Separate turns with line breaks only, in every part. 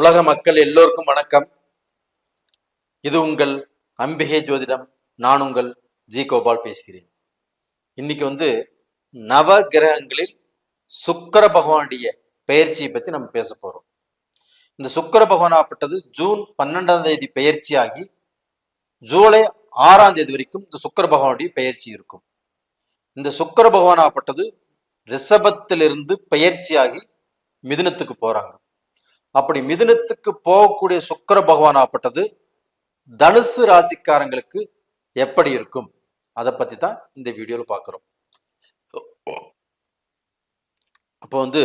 உலக மக்கள் எல்லோருக்கும் வணக்கம். இது உங்கள் அம்பிகை ஜோதிடம். நான் உங்கள் ஜி கோபால் பேசுகிறேன். இன்னைக்கு வந்து நவ கிரகங்களில் சுக்கர பகவானுடைய பெயர்ச்சியை பத்தி நம்ம பேச போறோம். இந்த சுக்கர பகவானாப்பட்டது ஜூன் பன்னெண்டாம் தேதி பெயர்ச்சியாகி ஜூலை ஆறாம் தேதி வரைக்கும் இந்த சுக்கர பகவானுடைய பெயர்ச்சி இருக்கும். இந்த சுக்கிர பகவானாப்பட்டது ரிஷபத்திலிருந்து பெயர்ச்சியாகி மிதுனத்துக்கு போறாங்க. அப்படி மிதுனத்துக்கு போகக்கூடிய சுக்கர பகவானாப்பட்டது தனுசு ராசிக்காரங்களுக்கு எப்படி இருக்கும்? அதை பத்தி தான் இந்த வீடியோவில் பார்க்குறோம் அப்போ வந்து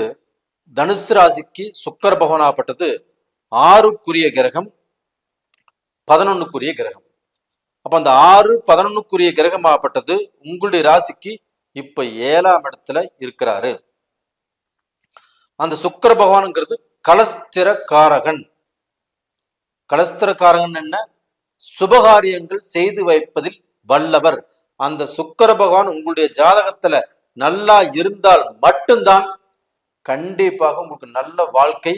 தனுசு ராசிக்கு சுக்கர பகவானாப்பட்டது ஆறுக்குரிய கிரகம் பதினொன்னுக்குரிய கிரகம். அப்போ அந்த ஆறு பதினொன்னுக்குரிய கிரகமாகப்பட்டது உங்களுடைய ராசிக்கு இப்ப ஏழாம் இடத்துல இருக்கிறாரு. அந்த சுக்கர பகவானுங்கிறது கலஸ்திரக்காரகன். கலஸ்திரக்காரகன் என்ன? சுபகாரியங்கள் செய்து வைப்பதில் வல்லவர். அந்த சுக்கர பகவான் உங்களுடைய ஜாதகத்துல நல்லா இருந்தால் மட்டும்தான் கண்டிப்பாக உங்களுக்கு நல்ல வாழ்க்கை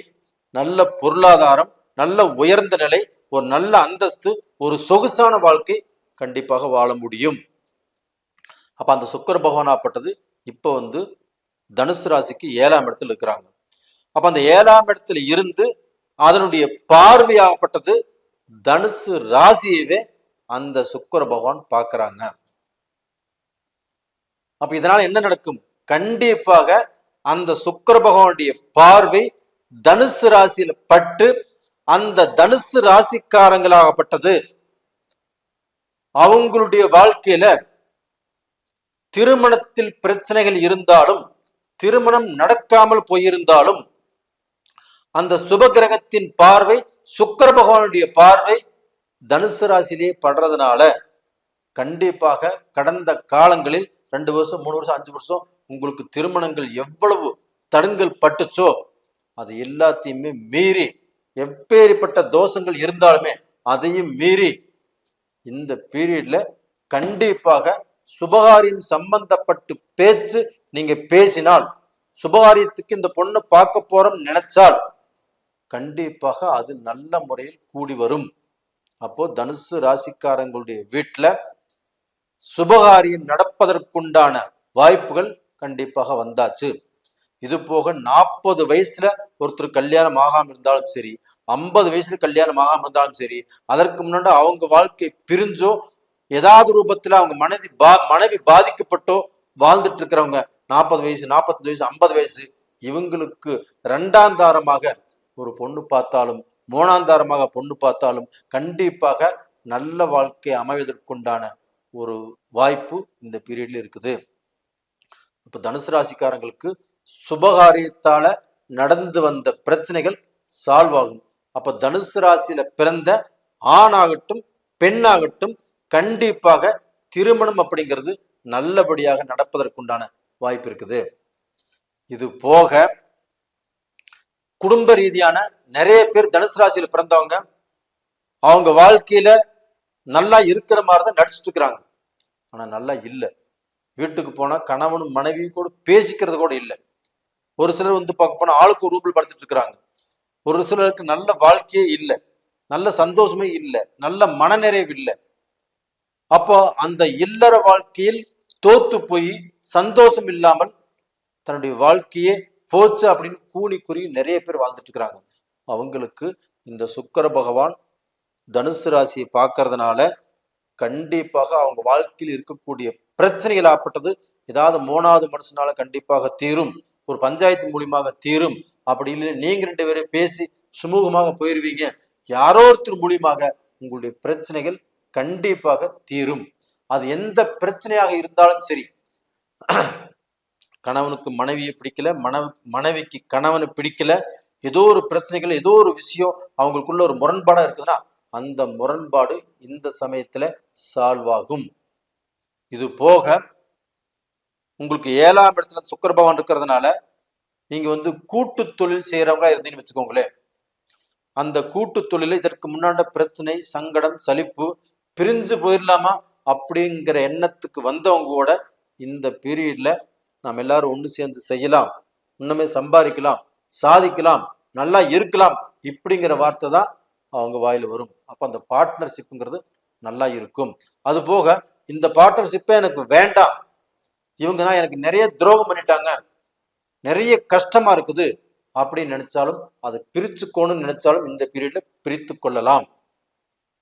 நல்ல பொருளாதாரம் நல்ல உயர்ந்த நிலை ஒரு நல்ல அந்தஸ்து ஒரு சொகுசான வாழ்க்கை கண்டிப்பாக வாழ முடியும். அப்ப அந்த சுக்கர பகவானாப்பட்டது இப்ப வந்து தனுசு ராசிக்கு ஏழாம் இடத்துல இருக்கிறாங்க. அப்ப அந்த ஏழாம் இடத்துல இருந்து அதனுடைய பார்வையாகப்பட்டது தனுசு ராசியவே அந்த சுக்கர பகவான் பார்க்கறாங்க. அப்ப இதனால என்ன நடக்கும்? கண்டிப்பாக அந்த சுக்கர பகவானுடைய பார்வை தனுசு ராசியில பட்டு அந்த தனுசு ராசிக்காரங்களாகப்பட்டது. அவங்களுடைய வாழ்க்கையில திருமணத்தில் பிரச்சனைகள் இருந்தாலும் திருமணம் நடக்காமல் போயிருந்தாலும் அந்த சுப கிரகத்தின் பார்வை சுக்கர பகவானுடைய பார்வை தனுசு ராசியிலே படுறதுனால கண்டிப்பாக கடந்த காலங்களில் ரெண்டு வருஷம் மூணு வருஷம் அஞ்சு வருஷம் உங்களுக்கு திருமணங்கள் எவ்வளவு தடுங்கல் பட்டுச்சோ அது எல்லாத்தையுமே மீறி எப்பேறிப்பட்ட தோஷங்கள் இருந்தாலுமே அதையும் மீறி இந்த பீரியட்ல கண்டிப்பாக சுபகாரியம் சம்பந்தப்பட்டு பேச்சு நீங்க பேசினால் சுபகாரியத்துக்கு இந்த பொண்ணு பார்க்க போறோம் நினைச்சால் கண்டிப்பாக அது நல்ல முறையில் கூடி வரும். அப்போ தனுசு ராசிக்காரங்களுடைய வீட்டுல சுபகாரியம் நடப்பதற்குண்டான வாய்ப்புகள் கண்டிப்பாக வந்தாச்சு. இது போக நாற்பது வயசுல ஒருத்தர் கல்யாணம் ஆகாம இருந்தாலும் சரி ஐம்பது வயசுல கல்யாணம் ஆகாம இருந்தாலும் சரி அதற்கு முன்னாடி அவங்க வாழ்க்கை பிரிஞ்சோ ஏதாவது ரூபத்துல அவங்க மனைவி பா மனைவி பாதிக்கப்பட்டோ வாழ்ந்துட்டு இருக்கிறவங்க நாற்பது வயசு நாற்பத்தஞ்சு வயசு ஐம்பது வயசு இவங்களுக்கு ரெண்டாம் தாரமாக ஒரு பொண்ணு பார்த்தாலும் மூணாந்தாரமாக பொண்ணு பார்த்தாலும் கண்டிப்பாக நல்ல வாழ்க்கை அமைவதற்குண்டான ஒரு வாய்ப்பு இந்த பீரியட்ல இருக்குது. இப்ப தனுசு ராசிக்காரங்களுக்கு சுபகாரியத்தால நடந்து வந்த பிரச்சனைகள் சால்வ் ஆகும். அப்ப தனுசு ராசியில பிறந்த ஆணாகட்டும் பெண்ணாகட்டும் கண்டிப்பாக திருமணம் அப்படிங்கிறது நல்லபடியாக நடப்பதற்குண்டான வாய்ப்பு இருக்குது. இது போக குடும்ப ரீதியான நிறைய பேர் தனுசு ராசியில் பிறந்தவங்க அவங்க வாழ்க்கையில நல்லா இருக்கிற மாதிரி தான் நடிச்சிட்டு இருக்கிறாங்க. ஆனா நல்லா இல்லை. வீட்டுக்கு போனா கணவனும் மனைவி கூட பேசிக்கிறது கூட இல்லை. ஒரு சிலர் வந்து பார்க்க போனா ஆளுக்கு ஒரு ரூபில் படுத்துட்டு இருக்கிறாங்க. ஒரு சிலருக்கு நல்ல வாழ்க்கையே இல்லை. நல்ல சந்தோஷமே இல்லை. நல்ல மனநிறைவு இல்லை. அப்போ அந்த இல்லற வாழ்க்கையில் தோத்து போய் சந்தோஷம் இல்லாமல் தன்னுடைய வாழ்க்கையே போச்சு அப்படின்னு கூலி குறி நிறைய பேர் வாழ்ந்துட்டு இருக்கிறாங்க. அவங்களுக்கு இந்த சுக்கர பகவான் தனுசு ராசியை பார்க்கறதுனால கண்டிப்பாக அவங்க வாழ்க்கையில் இருக்கக்கூடிய பிரச்சனைகள் ஆப்பட்டது ஏதாவது மூணாவது மனுஷனால கண்டிப்பாக தீரும். ஒரு பஞ்சாயத்து மூலியமாக தீரும். அப்படி இல்லை நீங்க ரெண்டு பேரும் பேசி சுமூகமாக போயிருவீங்க. யாரோ ஒருத்தர் மூலியமாக உங்களுடைய பிரச்சனைகள் கண்டிப்பாக தீரும். அது எந்த பிரச்சனையாக இருந்தாலும் சரி கணவனுக்கு மனைவியை பிடிக்கல மனைவி மனைவிக்கு கணவனை பிடிக்கல ஏதோ ஒரு பிரச்சனைகள் ஏதோ ஒரு விஷயம் அவங்களுக்குள்ள ஒரு முரண்பாடா இருக்குதுன்னா அந்த முரண்பாடு இந்த சமயத்துல சால்வ் ஆகும். இது போக உங்களுக்கு ஏழாம் இடத்துல சுக்கர பகவான் இருக்கிறதுனால நீங்க வந்து கூட்டு தொழில் செய்யறவங்களா இருந்தீங்கன்னு வச்சுக்கோங்களேன். அந்த கூட்டு தொழில இதற்கு முன்னாடி பிரச்சனை சங்கடம் சலிப்பு பிரிஞ்சு போயிடலாமா அப்படிங்கிற எண்ணத்துக்கு வந்தவங்க கூட இந்த பீரியட்ல நாம் எல்லாரும் ஒன்று சேர்ந்து செய்யலாம் இன்னுமே சம்பாதிக்கலாம் சாதிக்கலாம் நல்லா இருக்கலாம் இப்படிங்கிற வார்த்தை தான் அவங்க வாயில் வரும். அப்போ அந்த பார்ட்னர்ஷிப்புங்கிறது நல்லா இருக்கும். அது போக இந்த பார்ட்னர்ஷிப்பே எனக்கு வேண்டாம். இவங்க எனக்கு நிறைய துரோகம் பண்ணிட்டாங்க. நிறைய கஷ்டமா இருக்குது அப்படின்னு நினைச்சாலும் அதை பிரிச்சுக்கோணும்னு நினைச்சாலும் இந்த பீரியட்ல பிரித்து கொள்ளலாம்.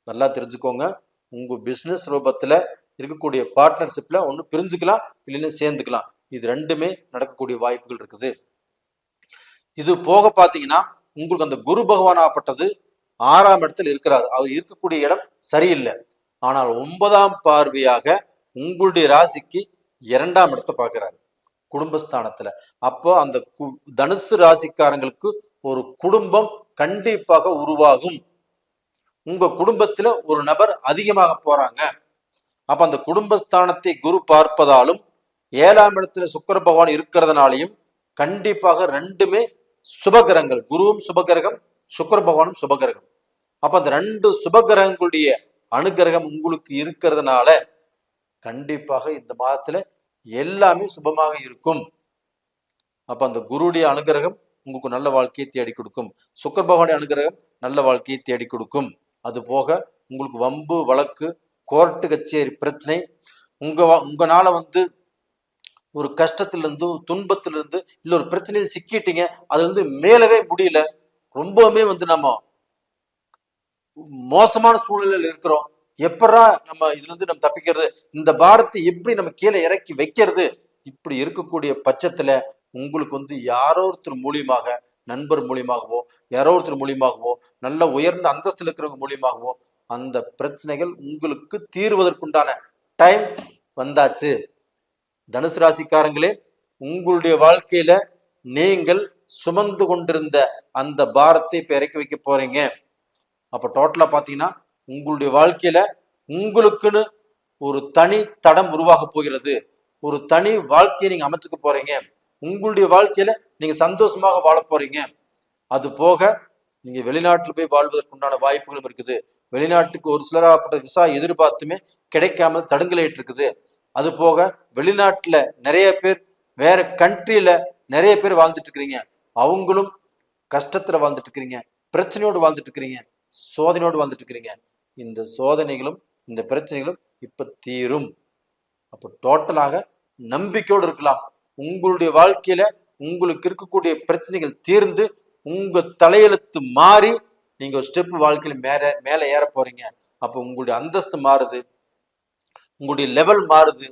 நல்லா தெரிஞ்சுக்கோங்க. உங்க பிசினஸ் ரூபத்துல இருக்கக்கூடிய பார்ட்னர்ஷிப்ல ஒன்று பிரிஞ்சுக்கலாம் இல்லைன்னு சேர்ந்துக்கலாம். இது ரெண்டுமே நடக்கக்கூடிய வாய்ப்புகள் இருக்குது. இது போக பார்த்தீங்கன்னா உங்களுக்கு அந்த குரு பகவான் ஆப்பட்டது ஆறாம் இடத்தில் இருக்கிறார். அவர் இருக்கக்கூடிய இடம் சரியில்லை. ஆனால் ஒன்பதாம் பார்வையாக உங்களுடைய ராசிக்கு இரண்டாம் இடத்தை பார்க்கிறாரு. குடும்பஸ்தானத்துல. அப்போ அந்த கு- தனுசு ராசிக்காரங்களுக்கு ஒரு குடும்பம் கண்டிப்பாக உருவாகும். உங்க குடும்பத்துல ஒரு நபர் அதிகமாக போறாங்க. அப்ப அந்த குடும்பஸ்தானத்தை குரு பார்ப்பதாலும் ஏழாம் இடத்துல சுக்கர பகவான் இருக்கிறதுனாலையும் கண்டிப்பாக ரெண்டுமே சுபகிரகங்கள். குருவும் சுபகிரகம் சுக்கர பகவானும் சுபகிரகம். அப்ப அந்த ரெண்டு சுபகிரகங்களுடைய அனுகிரகம் உங்களுக்கு இருக்கிறதுனால கண்டிப்பாக இந்த மாதத்துல எல்லாமே சுபமாக இருக்கும். அப்ப அந்த குருடைய அனுகிரகம் உங்களுக்கு நல்ல வாழ்க்கையை தேடி கொடுக்கும். சுக்கர பகவானுடைய அனுகிரகம் நல்ல வாழ்க்கையை தேடி கொடுக்கும். அது போக உங்களுக்கு வம்பு வழக்கு கோர்ட்டு கச்சேரி பிரச்சனை உங்க உங்களால வந்து ஒரு கஷ்டத்திலிருந்து துன்பத்திலிருந்து இல்லை ஒரு பிரச்சனையில் சிக்கிட்டீங்க அது வந்து மேலவே முடியல. ரொம்பவுமே வந்து நம்ம மோசமான சூழ்நிலையில் இருக்கிறோம். எப்படா நம்ம இதுல இருந்து நம்ம தப்பிக்கிறது? இந்த பாரத்தை எப்படி நம்ம கீழே இறக்கி வைக்கிறது? இப்படி இருக்கக்கூடிய பட்சத்துல உங்களுக்கு வந்து யாரோ ஒருத்தர் மூலியமாக நண்பர் மூலியமாகவோ யாரோ ஒருத்தர் மூலியமாகவோ நல்ல உயர்ந்த அந்தஸ்தில் இருக்கிறவங்க மூலியமாகவோ அந்த பிரச்சனைகள் உங்களுக்கு தீர்வதற்குண்டான டைம் வந்தாச்சு. தனுசு ராசிக்காரங்களே உங்களுடைய வாழ்க்கையில நீங்கள் சுமந்து கொண்டிருந்த அந்த பாரத்தை இப்ப இறக்கி வைக்க போறீங்க. அப்ப டோட்டலா பாத்தீங்கன்னா உங்களுடைய வாழ்க்கையில உங்களுக்குன்னு ஒரு தனி தடம் உருவாக போகிறது. ஒரு தனி வாழ்க்கையை நீங்க அமைச்சுக்க போறீங்க. உங்களுடைய வாழ்க்கையில நீங்க சந்தோஷமாக வாழ போறீங்க. அது போக நீங்க வெளிநாட்டில் போய் வாழ்வதற்குண்டான வாய்ப்புகளும் இருக்குது. வெளிநாட்டுக்கு ஒரு சிலராப்பட்ட விசா எதிர்பார்த்துமே கிடைக்காமல் தடுங்கலையிட்டு இருக்குது அது போக வெளிநாட்டில் நிறைய பேர் வேற கண்ட்ரியில நிறைய பேர் வாழ்ந்துட்டு இருக்கிறீங்க. அவங்களும் கஷ்டத்துல வாழ்ந்துட்டு இருக்கிறீங்க. பிரச்சனையோடு வாழ்ந்துட்டு இருக்கிறீங்க. சோதனையோடு வாழ்ந்துட்டு இருக்கிறீங்க. இந்த சோதனைகளும் இந்த பிரச்சனைகளும் இப்ப தீரும். அப்போ டோட்டலாக நம்பிக்கையோடு இருக்கலாம். உங்களுடைய வாழ்க்கையில உங்களுக்கு இருக்கக்கூடிய பிரச்சனைகள் தீர்ந்து உங்க தலையெழுத்து மாறி நீங்க ஒரு ஸ்டெப் வாழ்க்கையில மேல மேல ஏற போறீங்க. அப்போ உங்களுடைய அந்தஸ்து மாறுது. உங்களுடைய லெவல் மாறுது.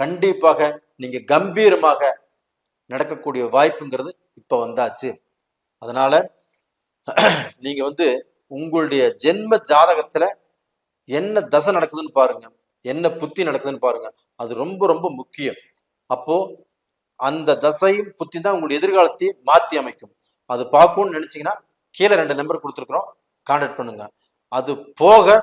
கண்டிப்பாக நீங்க கம்பீரமாக நடக்கக்கூடிய வாய்ப்புங்கிறது இப்ப வந்தாச்சு. அதனால நீங்க வந்து உங்களுடைய ஜென்ம ஜாதகத்துல என்ன தசை நடக்குதுன்னு பாருங்க. என்ன புத்தி நடக்குதுன்னு பாருங்க. அது ரொம்ப ரொம்ப முக்கியம். அப்போ அந்த தசையும் புத்தி தான் உங்களுடைய எதிர்காலத்தை மாத்தி அமைக்கும். அது பார்க்கணும்னு நினைச்சீங்கன்னா கீழே ரெண்டு நம்பர் கொடுத்துருக்குறோம். கான்டாக்ட் பண்ணுங்க. அது போக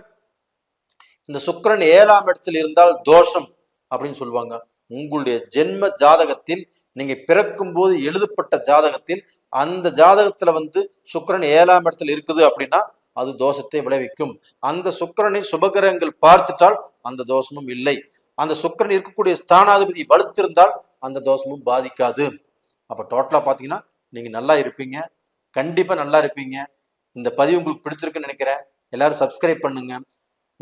இந்த சுக்கிரன் ஏழாம் இடத்தில் இருந்தால் தோஷம் அப்படின்னு சொல்லுவாங்க. உங்களுடைய ஜென்ம ஜாதகத்தில் நீங்க பிறக்கும் போது எழுதப்பட்ட ஜாதகத்தில் அந்த ஜாதகத்துல வந்து சுக்கரன் ஏழாம் இடத்துல இருக்குது அப்படின்னா அது தோஷத்தை விளைவிக்கும். அந்த சுக்கரனை சுபகிரகங்கள் பார்த்துட்டால் அந்த தோஷமும் இல்லை. அந்த சுக்கரன் இருக்கக்கூடிய ஸ்தானாதிபதி வலுத்திருந்தால் அந்த தோஷமும் பாதிக்காது. அப்ப டோட்டலா பாத்தீங்கன்னா நீங்க நல்லா இருப்பீங்க. கண்டிப்பா நல்லா இருப்பீங்க. இந்த பதிவு உங்களுக்கு பிடிச்சிருக்குன்னு நினைக்கிறேன். எல்லாரும் சப்ஸ்கிரைப் பண்ணுங்க.